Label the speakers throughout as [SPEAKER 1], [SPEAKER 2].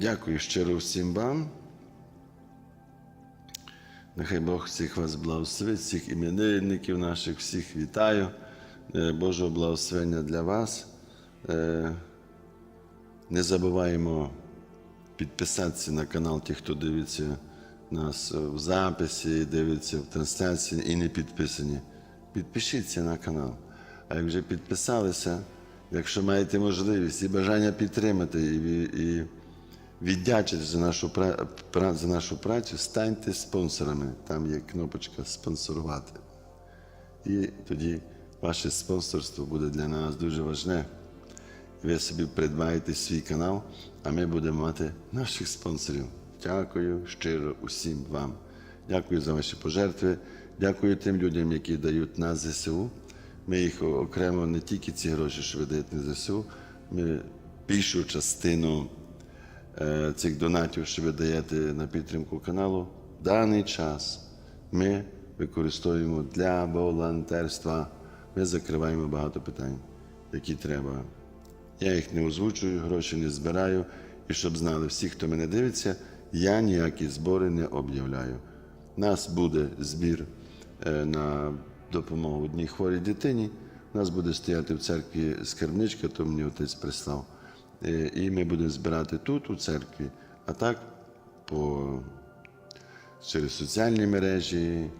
[SPEAKER 1] Дякую щиро всім вам. Нехай Бог всіх вас благословить, всіх іменинників наших, всіх вітаю. Е, Божого благословення для вас. Е, Не забуваємо підписатися на канал, ті, хто дивиться нас в записі, дивиться в трансляції і не підписані. Підпишіться на канал. А як вже підписалися, якщо маєте можливість і бажання підтримати і, і віддячити за нашу, за нашу працю, станьте спонсорами. Там є кнопочка спонсорувати. І тоді ваше спонсорство буде для нас дуже важне. Ви собі придбаєте свій канал, а ми будемо мати наших спонсорів. Дякую щиро усім вам. Дякую за ваші пожертви. Дякую тим людям, які дають на ЗСУ. Ми їх окремо не тільки ці гроші, що ви даєте на ЗСУ, ми більшу частину цих донатів, що ви даєте на підтримку каналу, даний час ми використовуємо для волонтерства. Ми закриваємо багато питань, які треба. Я їх не озвучую, гроші не збираю. І щоб знали всі, хто мене дивиться, я ніякі збори не об'являю. У нас буде збір е, на допомогу одній хворій дитині. У нас буде стояти в церкві скарбничка, то мені отець прислав. Е, І ми будемо збирати тут, у церкві, а так по, через соціальні мережі,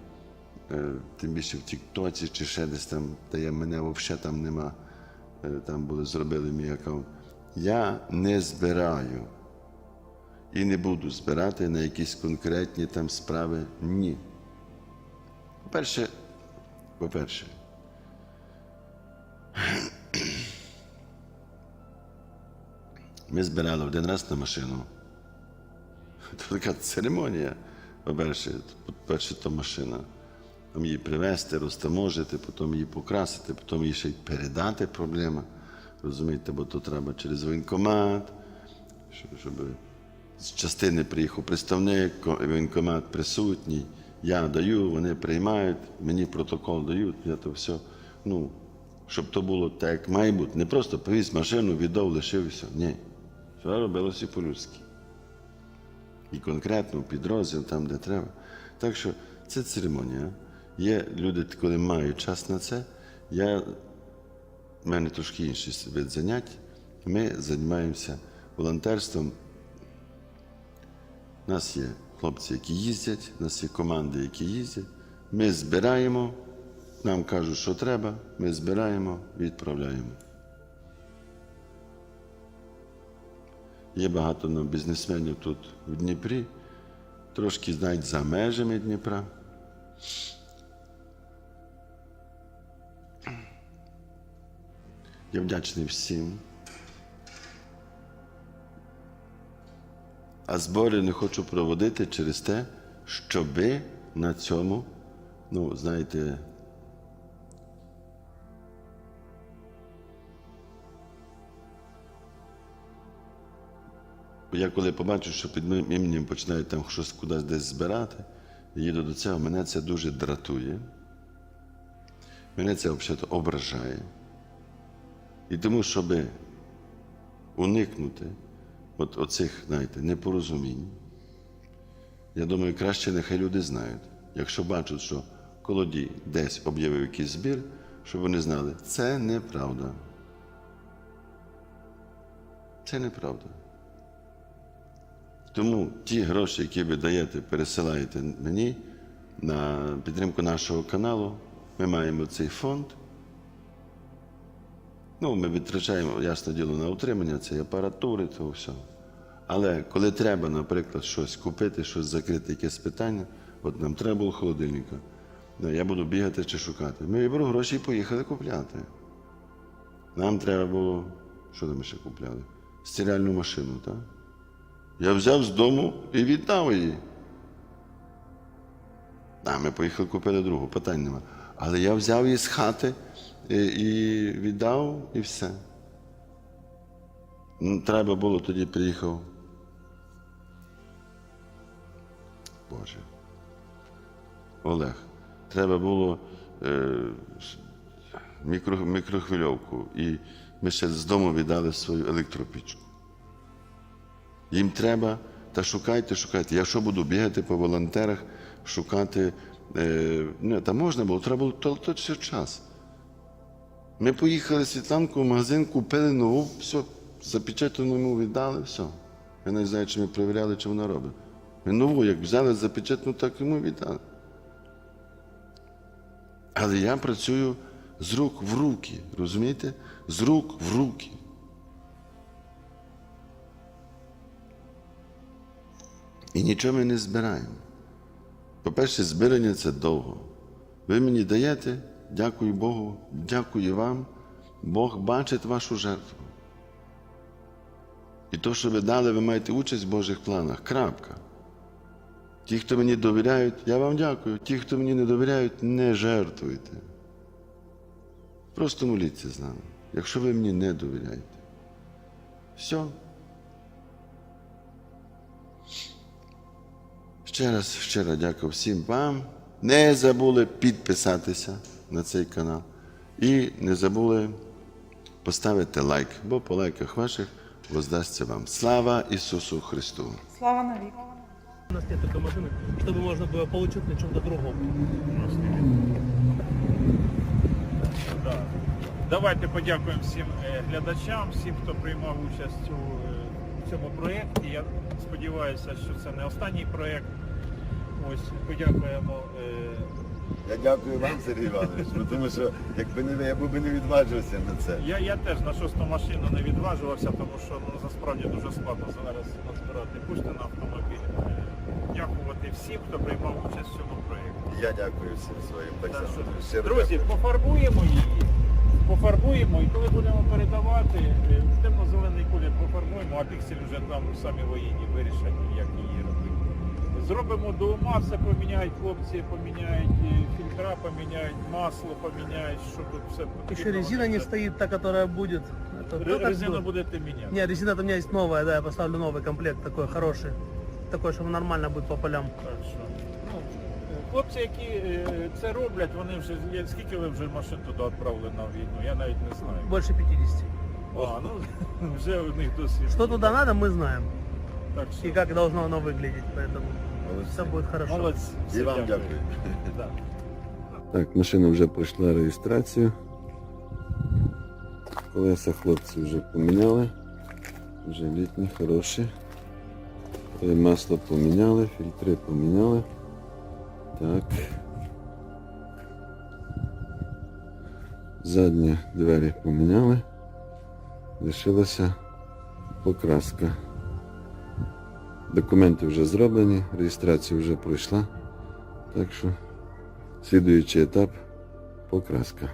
[SPEAKER 1] е, тим більше в Тіктоці чи ще десь там, де я мене взагалі там нема. Е, Там були зробили мій аккаунт. Я не збираю і не буду збирати на якісь конкретні там справи. Ні. По-перше, по-перше, ми збирали один раз на машину. Це така церемонія. По-перше, по-перше, то машина. Там її привезти, розтаможити, потім її покрасити, потім її ще й передати проблема. Розумієте, бо то треба через воєнкомат, щоб, з частини приїхав представник, ко- воєнкомат присутній. Я даю, вони приймають, мені протокол дають, я то все. Ну, щоб то було так, як має бути. Не просто привіз машину, віддав, лишив і все. Ні. Все робилося по-людськи і конкретно підрозділ там, де треба. Так що це церемонія. Є люди, коли мають час на це. Я, в мене трошки інший вид занять. Ми займаємося волонтерством. У нас є хлопці, які їздять, у нас є команди, які їздять. Ми збираємо, нам кажуть, що треба, ми збираємо, відправляємо. Є багато ну, бізнесменів тут в Дніпрі, трошки знають за межами Дніпра. Я вдячний всім. А збори не хочу проводити через те, щоби на цьому, ну, знаєте, Я коли побачу, що під моїм іменем починають там щось кудись десь збирати, їду до цього, мене це дуже дратує. Мене це взагалі ображає. І тому, щоб уникнути от оцих, знаєте, непорозумінь, я думаю, краще нехай люди знають, якщо бачать, що колодій десь об'явив якийсь збір, щоб вони знали, це неправда. Це неправда. Тому ті гроші, які ви даєте, пересилаєте мені на підтримку нашого каналу, ми маємо цей фонд. Ну, ми витрачаємо, ясне діло, на утримання цієї апаратури, того всього. Але коли треба, наприклад, щось купити, щось закрити, якесь питання, от нам треба було холодильника, ну, я буду бігати чи шукати. Ми беру гроші і поїхали купляти. Нам треба було, що там ми ще купляли? Стиральну машину, так? Я взяв з дому і віддав її. А, ми поїхали купили другу, питань нема. Але я взяв її з хати і, і віддав, і все. Треба було, тоді приїхав. Боже. Олег. Треба було е, мікро, мікрохвильовку. І ми ще з дому віддали свою електропічку. Їм треба, та шукайте, шукайте. Я що буду бігати по волонтерах, шукати. Е, не, та можна було, треба було то, то ще час. Ми поїхали Світланку в магазин, купили нову, все, запечатану йому віддали, все. Я не знаю, чи ми перевіряли, чи вона робить. Ми нову, як взяли запечатану, так йому віддали. Але я працюю з рук в руки, розумієте? З рук в руки. І нічого ми не збираємо. По-перше, збирання це довго. Ви мені даєте, дякую Богу, дякую вам. Бог бачить вашу жертву. І то, що ви дали, ви маєте участь в Божих планах. Крапка. Ті, хто мені довіряють, я вам дякую. Ті, хто мені не довіряють, не жертвуйте. Просто моліться з нами, якщо ви мені не довіряєте. Все. Ще раз щиро дякую всім вам. Не забули підписатися на цей канал. І не забули поставити лайк, бо по лайках ваших воздасться вам. Слава Ісусу Христу!
[SPEAKER 2] Слава навіки.
[SPEAKER 3] У нас нет такой машины, чтобы можно было получить на чем-то другом.
[SPEAKER 4] Да. Давайте подякуємо всім е, глядачам, всім, хто приймав участь у е, цьому проєкті. Я сподіваюся, що це не останній проєкт. Ось подякуємо. е,
[SPEAKER 5] Я дякую вам, Сергій Іванович, тому що якби не ви, я би не відважився на це.
[SPEAKER 4] Я, я теж на шосту машину не відважувався, тому що ну, насправді дуже складно зараз назбирати кошти на автомобіль. Дякувати всім, хто приймав участь в цьому проєкті.
[SPEAKER 5] Я дякую всім своїм Щиро
[SPEAKER 4] Друзі,
[SPEAKER 5] дякую.
[SPEAKER 4] пофарбуємо її, пофарбуємо, і коли будемо передавати, е, в темно-зелений колір пофарбуємо, а піксель вже там самі воєнні вирішать, як її робити. Зробимо до ума, все поміняють хлопці, поміняють е, фільтра, поміняють масло, поміняють, щоб все
[SPEAKER 3] Еще
[SPEAKER 4] потрібно
[SPEAKER 3] резина не
[SPEAKER 4] було.
[SPEAKER 3] стоит, та, которая будет. Это,
[SPEAKER 4] Ре-
[SPEAKER 3] ну, как
[SPEAKER 4] Резину
[SPEAKER 3] бы-
[SPEAKER 4] будете міняти.
[SPEAKER 3] Не, резина у меня есть новая, да, я поставлю новый комплект такой хороший. Такой, чтобы нормально будет по полям.
[SPEAKER 4] Так що, ну, е, хлопці, які е, це роблять, вони вже я- скільки ви вже машин туди відправили на війну, я навіть не знаю.
[SPEAKER 3] Больше 50.
[SPEAKER 4] А, ну вже у них досвід.
[SPEAKER 3] Что
[SPEAKER 4] є.
[SPEAKER 3] туда надо, мы знаем.
[SPEAKER 4] Так що,
[SPEAKER 3] И как должно оно выглядеть, поэтому
[SPEAKER 5] Молодці.
[SPEAKER 3] все будет хорошо.
[SPEAKER 4] молодці.
[SPEAKER 5] І
[SPEAKER 4] все
[SPEAKER 5] вам
[SPEAKER 4] дякую.
[SPEAKER 5] дякую.
[SPEAKER 4] Да.
[SPEAKER 1] Так, машина вже пройшла реєстрацію. Колеса хлопці вже поміняли. Вже літні, хороші. Е, Масло поміняли, фільтри поміняли. Так. Задні двері поміняли. Лишилася покраска. Документи вже зроблені, реєстрація вже пройшла. Так що Слідуючий етап покраска.